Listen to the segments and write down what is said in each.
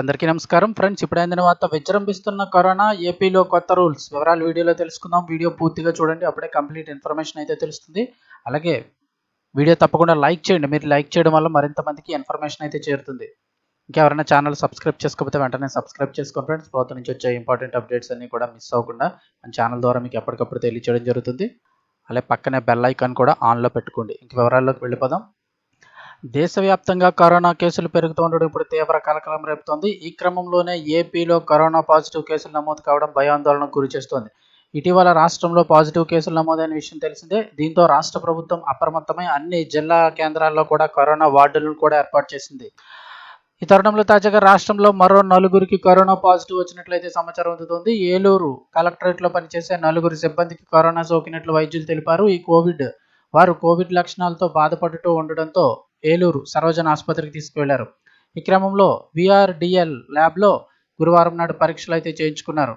అందరికీ నమస్కారం. ఫ్రెండ్స్ ఇప్పుడైన వార్త విజృంభిస్తున్న కరోనా ఏపీలో కొత్త రూల్స్. వివరాలు వీడియోలో తెలుసుకుందాం. వీడియో పూర్తిగా చూడండి. అప్పుడే కంప్లీట్ ఇన్ఫర్మేషన్ అయితే తెలుస్తుంది. అలాగే వీడియో తప్పకుండా లైక్ చేయండి. మీరు లైక్ చేయడం వల్ల మరింత మందికి ఇన్ఫర్మేషన్ అయితే చేరుతుంది. ఇంకెవరైనా ఛానల్ సబ్స్క్రైబ్ చేసుకోకపోతే వెంటనే సబ్స్క్రైబ్ చేసుకోండి ఫ్రెండ్స్. ప్రభుత్వం నుంచి వచ్చే ఇంపార్టెంట్ అప్డేట్స్ అన్ని కూడా మిస్ అవ్వకుండా మన ఛానల్ ద్వారా మీకు ఎప్పటికప్పుడు తెలియచేయడం జరుగుతుంది. అలాగే పక్కనే బెల్ ఐకాన్ కూడా ఆన్లో పెట్టుకోండి. ఇంక వివరాల్లోకి వెళ్ళిపోదాం. దేశవ్యాప్తంగా కరోనా కేసులు పెరుగుతుండడం ఇప్పుడు తీవ్ర కలకలం రేపుతోంది. ఈ క్రమంలోనే ఏపీలో కరోనా పాజిటివ్ కేసులు నమోదు కావడం భయాందోళనకు గురి చేస్తోంది. ఇటీవల రాష్ట్రంలో పాజిటివ్ కేసులు నమోదైన విషయం తెలిసిందే. దీంతో రాష్ట్ర ప్రభుత్వం అప్రమత్తమై అన్ని జిల్లా కేంద్రాల్లో కూడా కరోనా వార్డులను కూడా ఏర్పాటు చేసింది. ఈ తరుణంలో తాజాగా రాష్ట్రంలో మరో నలుగురికి కరోనా పాజిటివ్ వచ్చినట్లయితే సమాచారం అందుతోంది. ఏలూరు కలెక్టరేట్లో పనిచేసే నలుగురు సిబ్బందికి కరోనా సోకినట్లు వైద్యులు తెలిపారు. ఈ కోవిడ్ వారు కోవిడ్ లక్షణాలతో బాధపడుతూ ఉండడంతో ఏలూరు సరోజన ఆసుపత్రికి తీసుకువెళ్ళారు. ఈ క్రమంలో విఆర్డిఎల్ ల్యాబ్లో గురువారం నాడు పరీక్షలు అయితే చేయించుకున్నారు.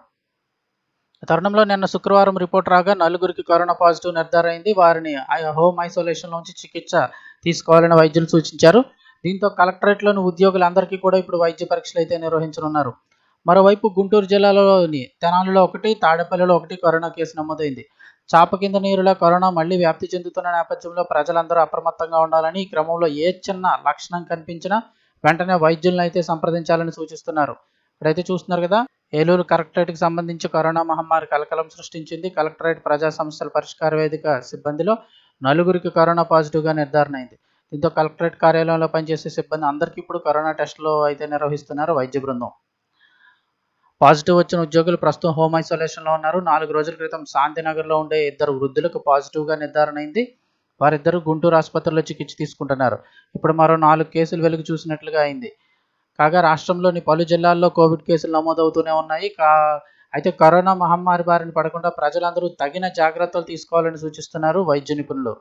తరుణంలో నిన్న శుక్రవారం రిపోర్ట్ రాగా నలుగురికి కరోనా పాజిటివ్ నిర్ధారణ అయింది వారిని హోమ్ ఐసోలేషన్ నుంచి చికిత్స తీసుకోవాలని వైద్యులు సూచించారు. దీంతో కలెక్టరేట్లోని ఉద్యోగులందరికీ కూడా ఇప్పుడు వైద్య పరీక్షలు అయితే నిర్వహించనున్నారు. మరోవైపు గుంటూరు జిల్లాలోని తెనాలిలో ఒకటి తాడేపల్లిలో ఒకటి కరోనా కేసు నమోదైంది. చాప కింద నీరులో కరోనా మళ్ళీ వ్యాప్తి చెందుతున్న నేపథ్యంలో ప్రజలందరూ అప్రమత్తంగా ఉండాలని ఈ క్రమంలో ఏ చిన్న లక్షణం కనిపించినా వెంటనే వైద్యులను అయితే సంప్రదించాలని సూచిస్తున్నారు. ఇప్పుడైతే చూస్తున్నారు కదా ఏలూరు కలెక్టరేట్కి సంబంధించి కరోనా మహమ్మారి కలకలం సృష్టించింది. కలెక్టరేట్ ప్రజా సమస్యల పరిష్కార వేదిక సిబ్బందిలో నలుగురికి కరోనా పాజిటివ్గా నిర్ధారణ అయింది. దీంతో కలెక్టరేట్ కార్యాలయంలో పనిచేసే సిబ్బంది అందరికీ ఇప్పుడు కరోనా టెస్టులు అయితే నిర్వహిస్తున్నారు వైద్య బృందం. పాజిటివ్ వచ్చిన ఉద్యోగులు ప్రస్తుతం హోమ్ ఐసోలేషన్లో ఉన్నారు. నాలుగు రోజుల క్రితం శాంతినగర్లో ఉండే ఇద్దరు వృద్ధులకు పాజిటివ్గా నిర్ధారణ అయింది. వారిద్దరూ గుంటూరు ఆసుపత్రిలో చికిత్స తీసుకుంటున్నారు. ఇప్పుడు మరో నాలుగు కేసులు వెలుగు చూసినట్లుగా అయింది. కాగా రాష్ట్రంలోని పలు జిల్లాల్లో కోవిడ్ కేసులు నమోదవుతూనే ఉన్నాయి. కా అయితే కరోనా మహమ్మారి బారిన పడకుండా ప్రజలందరూ తగిన జాగ్రత్తలు తీసుకోవాలని సూచిస్తున్నారు వైద్య నిపుణులు.